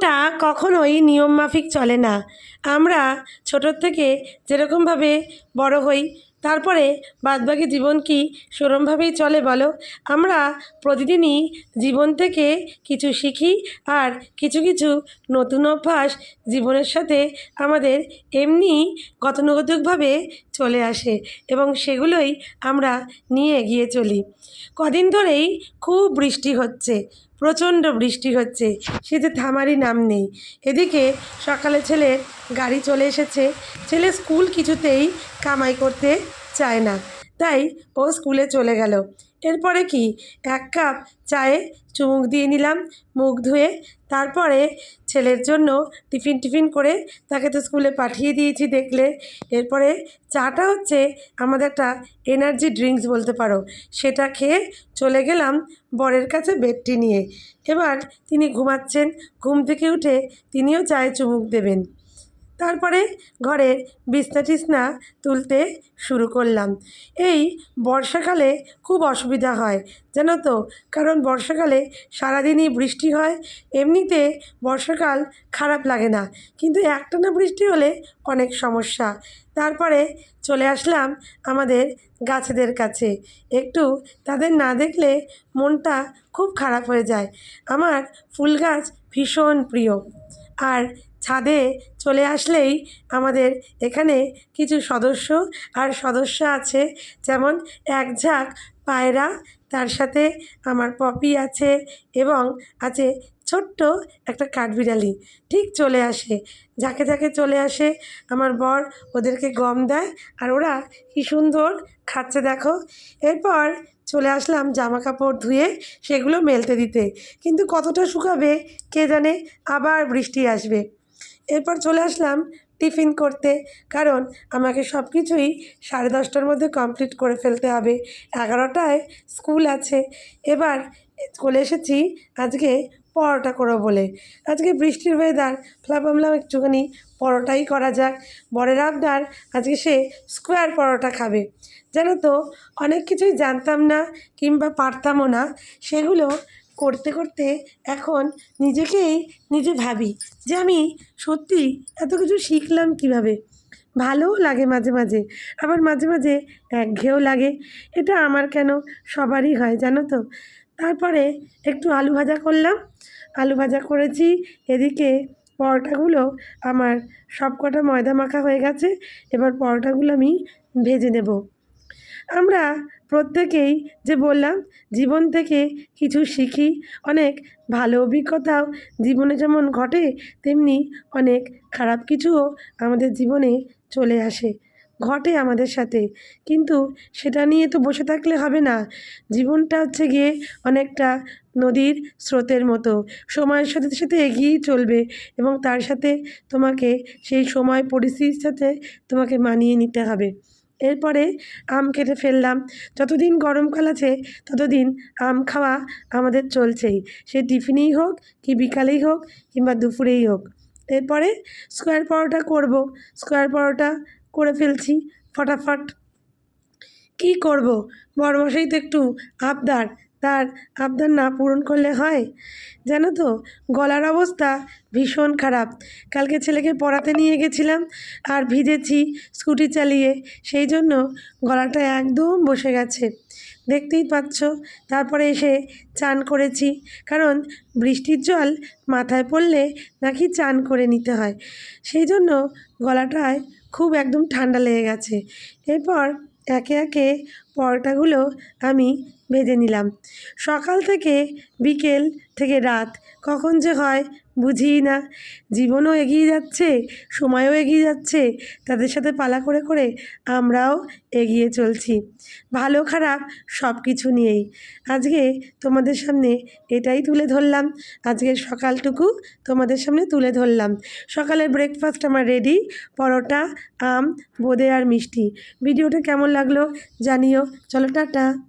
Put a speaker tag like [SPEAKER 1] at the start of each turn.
[SPEAKER 1] জীবনটা কখনোই নিয়মমাফিক চলে না। আমরা ছোটোর থেকে যেরকমভাবে বড় হই, তারপরে বাদবাকি জীবন কি সেরমভাবেই চলে বলো? আমরা প্রতিদিনই জীবন থেকে কিছু শিখি আর কিছু কিছু নতুন অভ্যাস জীবনের সাথে আমাদের এমনি গতানুগতিকভাবে চলে আসে এবং সেগুলোই আমরা নিয়ে এগিয়ে চলি। কদিন ধরেই খুব বৃষ্টি হচ্ছে, প্রচণ্ড বৃষ্টি হচ্ছে, সে যে থামারই নাম নেই। এদিকে সকালে ছেলের গাড়ি চলে এসেছে, ছেলে স্কুল কিছুতেই কামাই করতে চায় না, তাই ও স্কুলে চলে গেল। এরপরে কি? এক কাপ চায়ে চুমুক দিয়ে নিলাম, মুখ ধুয়ে। তারপরে ছেলের জন্য টিফিন টিফিন করে তাকে তো স্কুলে পাঠিয়ে দিয়েছি দেখলে। এরপরে চাটা হচ্ছে আমাদের একটা এনার্জি ড্রিঙ্কস বলতে পারো। সেটা খেয়ে চলে গেলাম বরের কাছে বেডটি নিয়ে। এবার তিনি ঘুমাচ্ছেন। ঘুম থেকে উঠে তিনিও চায়ে চুমুক দেবেন। তারপরে ঘরের বিছনা টিছনা তুলতে শুরু করলাম। এই বর্ষাকালে খুব অসুবিধা হয়, জানো তো? কারণ বর্ষাকালে সারাদিনই বৃষ্টি হয়, এমনিতে বর্ষাকাল খারাপ লাগে না। কিন্তু একটানা বৃষ্টি হলে অনেক সমস্যা। তারপরে চলে আসলাম আমাদের গাছেদের কাছে। একটু তাদের না দেখলে মনটা খুব খারাপ হয়ে যায়। আমার ফুল গাছ ভীষণ প্রিয়। আর ছাদে চলে আসলেই আমাদের এখানে কিছু সদস্য আর সদস্য আছে। যেমন এক ঝাঁক পায়রা, তার সাথে আমার পপি আছে এবং আছে ছোট্ট একটা কাঠবিড়ালি। ঠিক চলে আসে। ঝাঁকে ঝাঁকে চলে আসে। আমার বর ওদেরকে গম দেয় আর ওরা কী সুন্দর খাচ্ছে দেখো। এরপর চলে আসলাম জামা কাপড় ধুয়ে সেগুলো মেলতে দিতে। কিন্তু কতটা শুকাবে কে জানে? আবার বৃষ্টি আসবে। এরপর চলে আসলাম টিফিন করতে, কারণ আমাকে সব কিছুই সাড়ে দশটার মধ্যে কমপ্লিট করে ফেলতে হবে। এগারোটায় স্কুল আছে। এবার চলে এসেছি আজকে পরোটা করো বলে। আজকে বৃষ্টির ওয়েদার ভাবলাম একটুখানি, পরোটাই করা যাক। বরের আবদার, আজকে সে স্কোয়ার পরোটা খাবে। জানো তো, অনেক কিছুই জানতাম না কিংবা পারতামও না, সেগুলো করতে করতে এখন নিজেকেই নিজে ভাবি যে আমি সত্যি এত কিছু শিখলাম কীভাবে? ভালোও লাগে মাঝে মাঝে, আবার মাঝে মাঝে একঘেয়েও লাগে। এটা আমার কেন সবারই হয় জানো তো? তারপরে একটু আলু ভাজা করলাম। আলু ভাজা করেছি, এদিকে পরোটাগুলো আমার সব কটা ময়দা মাখা হয়ে গেছে। এবার পরোটাগুলো আমি ভেজে নেব। আমরা প্রত্যেকেই যে বললাম, জীবন থেকে কিছু শিখি, অনেক ভালো অভিজ্ঞতাও জীবনে যেমন ঘটে, তেমনি অনেক খারাপ কিছুও আমাদের জীবনে চলে আসে, ঘটে আমাদের সাথে। কিন্তু সেটা নিয়ে তো বসে থাকলে হবে না। জীবনটা হচ্ছে গিয়ে অনেকটা নদীর স্রোতের মতো। সময়ের সাথে সাথে এগিয়েই চলবে এবং তার সাথে তোমাকে সেই সময় পরিস্থিতির সাথে তোমাকে মানিয়ে নিতে হবে। এরপরে আম কেটে ফেললাম। যতদিন গরমকাল আছে, ততদিন আম খাওয়া আমাদের চলছেই। সে টিফিনেই হোক কি বিকালেই হোক কিংবা দুপুরেই হোক। এরপরে স্কোয়ার পরোটা করব। স্কোয়ার পরোটা করে ফেলছি ফটাফট। কি করব? বড়মশাই তো একটু আবদার। তার আবদার না পূরণ করলে হয়? জানো তো, গলার অবস্থা ভীষণ খারাপ। কালকে ছেলেকে পড়াতে নিয়ে গেছিলাম আর ভিজেছি স্কুটি চালিয়ে। সেই জন্য গলাটা একদম বসে গেছে। দেখতেই পাচ্ছ, তারপরে এসে চান করেছি। কারণ বৃষ্টির জল মাথায় পড়লে নাকি চান করে নিতে হয়। সেই জন্য গলাটায় খুব একদম ঠান্ডা লেগে গেছে। এরপর একে একে পরোটাগুলো আমি ভেজে নিলাম। সকাল থেকে বিকেল থেকে রাত কখন যে হয় বুঝিই না। জীবনও এগিয়ে যাচ্ছে, সময়ও এগিয়ে যাচ্ছে, তাদের সাথে পালা করে করে আমরাও এগিয়ে চলছি। ভালো, খারাপ সব কিছু নিয়েই। আজকে তোমাদের সামনে এটাই তুলে ধরলাম। আজকের সকালটুকু তোমাদের সামনে তুলে ধরলাম। সকালের ব্রেকফাস্ট আমার রেডি পরোটা, আম, বোঁদে আর মিষ্টি। ভিডিওটা কেমন লাগল জানিও। চলো, টাটা।